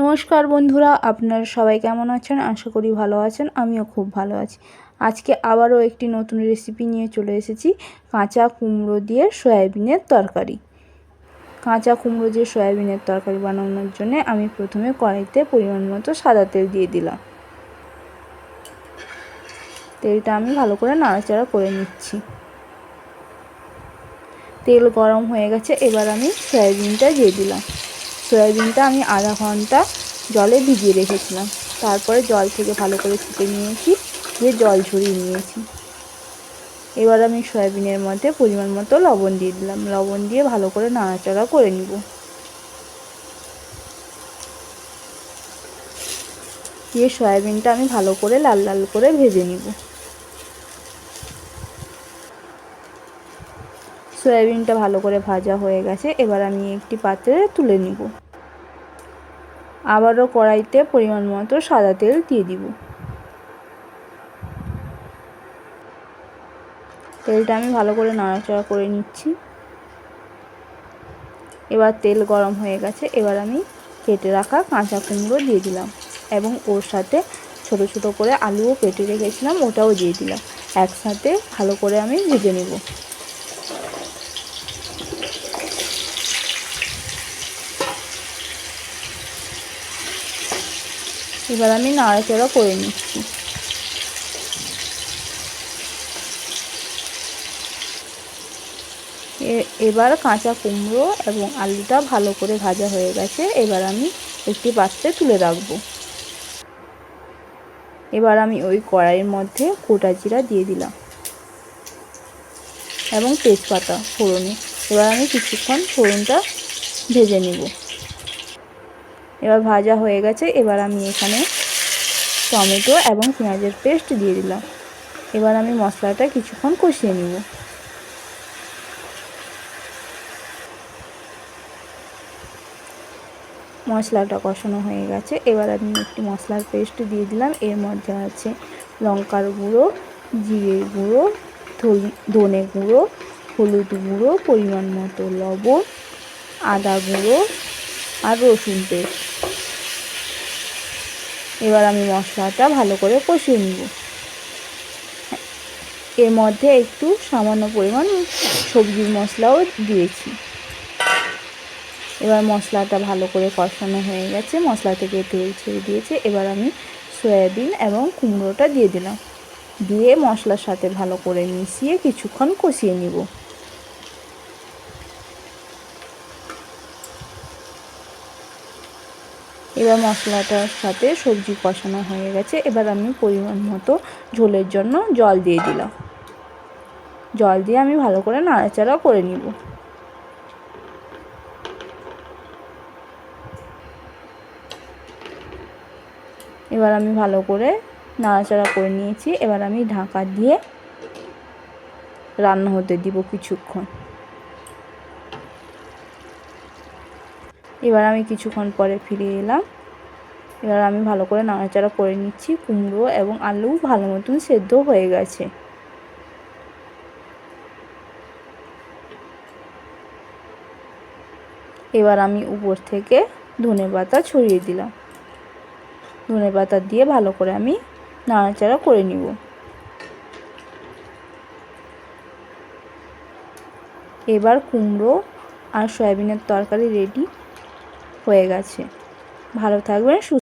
নমস্কার বন্ধুরা, আপনারা সবাই কেমন আছেন? আশা করি ভালো আছেন, আমিও খুব ভালো আছি। আজকে আবারও একটি নতুন রেসিপি নিয়ে চলে এসেছি, কাঁচা কুমড়ো দিয়ে সয়াবিনের তরকারি। কাঁচা কুমড়ো দিয়ে সয়াবিনের তরকারি বানানোর জন্য আমি প্রথমে কড়াইতে পরিমাণ মতো সাদা তেল দিয়ে দিলাম। তেলটা আমি ভালো করে নাড়াচাড়া করে নিচ্ছি। তেল গরম হয়ে গেছে, এবার আমি সয়াবিনটা দিয়ে দিলাম। সয়াবিনটা আমি আধা ঘণ্টা জলে ভিজিয়ে রেখেছিলাম। তারপরে জল থেকে ভালো করে ছেঁকে নিয়েছি, দিয়ে জল ঝরিয়ে নিয়েছি। এবার আমি সয়াবিনের মধ্যে পরিমাণ মতো লবণ দিয়ে দিলাম। লবণ দিয়ে ভালো করে নাড়াচাড়া করে নিব। দিয়ে সয়াবিনটা আমি ভালো করে লাল লাল করে ভেজে নিব। সয়াবিনটা ভালো করে ভাজা হয়ে গেছে। এবার আমি একটি পাত্রে তুলে নিব। আবারও কড়াইতে পরিমাণ মতো সাদা তেল দিয়ে দিব। তেলটা আমি ভালো করে নাড়াচাড়া করে নিচ্ছি। এবার তেল গরম হয়ে গেছে। এবার আমি কেটে রাখা কাঁচা কুমড়ো দিয়ে দিলাম এবং ওর সাথে ছোট ছোট করে আলুও কেটে রেখেছিলাম, ওটাও দিয়ে দিলাম। একসাথে ভালো করে আমি ভেজে নেব। এবার আমি নাড়াচাড়া করে নিচ্ছি। এবার কাঁচা কুমড়ো এবং আলুটা ভালো করে ভাজা হয়ে গেছে, এবার আমি একটি পাত্রে তুলে রাখব। এবার আমি ওই কড়াইয়ের মধ্যে গোটা জিরা দিয়ে দিলাম এবং তেজপাতা ফোড়নে। এবার আমি কিছুক্ষণ ফোড়নটা ভেজে নিব। এবার ভাজা হয়ে গেছে, এবার আমি এখানে টমেটো এবং পেঁয়াজের পেস্ট দিয়ে দিলাম। এবার আমি মশলাটা কিছুক্ষণ কষিয়ে নিব। মশলাটা কষানো হয়ে গেছে, এবার আমি একটি মশলার পেস্ট দিয়ে দিলাম। এর মধ্যে আছে লঙ্কার গুঁড়ো জিরে গুঁড়ো ধনে গুঁড়ো, হলুদ গুঁড়ো, পরিমাণ মতো লবণ, আদা গুঁড়ো আর রসুন পেস্ট। এবার আমি মশলাটা ভালো করে কষিয়ে নিব। এর মধ্যে একটু সামান্য পরিমাণ সবজির মশলাও দিয়েছি। এবার মশলাটা ভালো করে কষানো হয়ে গেছে, মশলা থেকে তেল ছেড়ে দিয়েছে। এবার আমি সয়াবিন এবং কুমড়োটা দিয়ে দিলাম। দিয়ে মশলার সাথে ভালো করে মিশিয়ে কিছুক্ষণ কষিয়ে নিব। এবার মশলাটার সাথে সবজি কষানো হয়ে গেছে। এবার আমি পরিমাণ মতো ঝোলের জন্য জল দিয়ে দিলাম। জল দিয়ে আমি ভালো করে নাড়াচাড়া করে নিব। এবার আমি ভালো করে নাড়াচাড়া করে নিয়েছি। এবার আমি ঢাকা দিয়ে রান্না হতে দিব কিছুক্ষণ। এবার আমি কিছুক্ষণ পরে ফিরে এলাম। এবার আমি ভালো করে নাড়াচাড়া করে নিচ্ছি, কুমড়ো এবং আলু ভালো মতন সেদ্ধ হয়ে গেছে। এবার আমি উপর থেকে ধনে পাতা ছড়িয়ে দিলাম। ধনে পাতা দিয়ে ভালো করে আমি নাড়াচাড়া করে নিব। এবার কুমড়ো আর সয়াবিনের তরকারি রেডি হয়ে গেছে। ভালো থাকবেন, সুস্থ